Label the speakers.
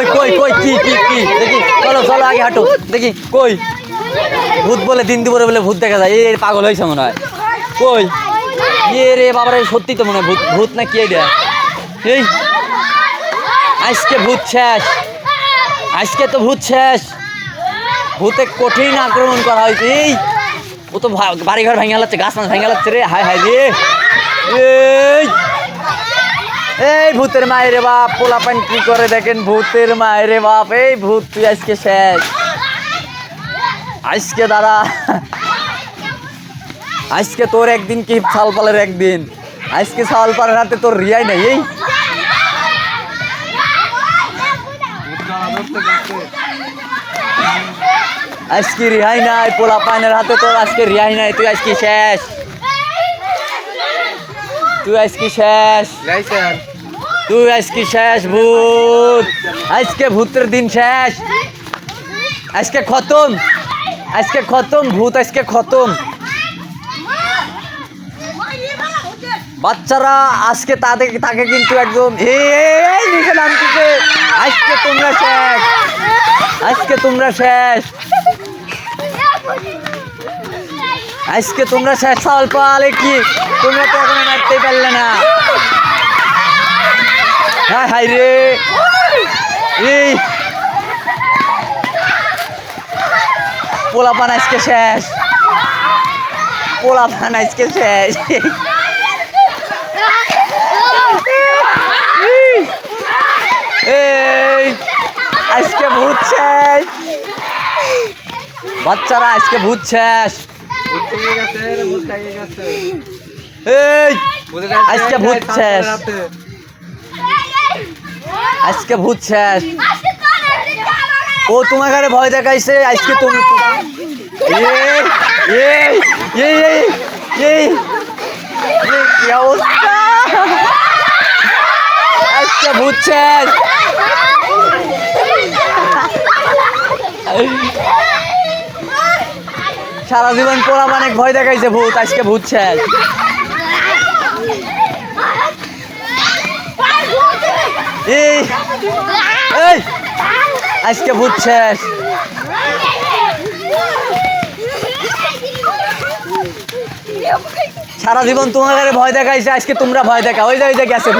Speaker 1: কই কই কই, কি কি কি? দেখি, চলো চলো, আগে হাঁটো। দেখি, কই? ভূত বলে দিন দুপুরে বলে ভূত দেখা যায়। এই পাগল হয়েছে মনে হয়। কই? ইয়ে রে, বাবারে, সত্যি তো মনে হয় ভূত ভূত না কি এটা এই, আজকে ভূত শেষ। আজকে তো ভূত শেষ। ভূতে কঠিন আক্রমণ করা হয়েছে এই, ও তো বাড়িঘর ভেঙে যাচ্ছে গাছ মাছ ভেঙে যাচ্ছে রে। হায় হায়, রে। এই এই ভূতের মায়ের বাপ, পোলাপান কি করে দেখেন? ভূতের মায়ের বাপ, এই ভূত, তুই আজকে শেষ। আজকে দাঁড়া। আজকে তোর একদিন কি সালপালের একদিন? আজকে সালপালের হাতে তোর রিয়াই নাই, এই। আজকে রিহাই নাই পোলা পানের হাতে তোর আজকে রিহাই নাই, তুই আজকে শেষ। তুই আজকে শেষ। তুই আজকে শেষ ভূত। আজকে ভূতের দিন শেষ। আজকে খতম। আজকে খতম ভূত, আজকে খতম। বাচ্চারা আজকে তাদের, তাকে কিন্তু একদম এই নিচে নামতেছে আজকে তোমরা শেষ। আজকে তোমরা শেষ। আজকে তোমরা শেষ। সাল পালে কি? তোমরা তো এখনও মারতে পারলে না। হায় হায় রে। এই। পোলাপান আজকে শেষ। পোলাপান আজকে শেষ। এই, আজকে ভূত শেষ। বাচ্চারা, আজকে ভূত শেষ। এই, আজকে ভূত শেষ। আজকে ভূত শেষ। ও তোমার ঘরে ভয় দেখাইছে আজকে তুমি কি অবস্থা? আজকে ভূত শেষ। সারা জীবন পোড়া অনেক ভয় দেখাইছে ভূত আজকে ভূত শেষ। আজকে শেষ। সারা জীবন তোমাদের ভয় দেখাইছে, আজকে তোমরা ভয় দেখা ওই যে ওই যে গেছে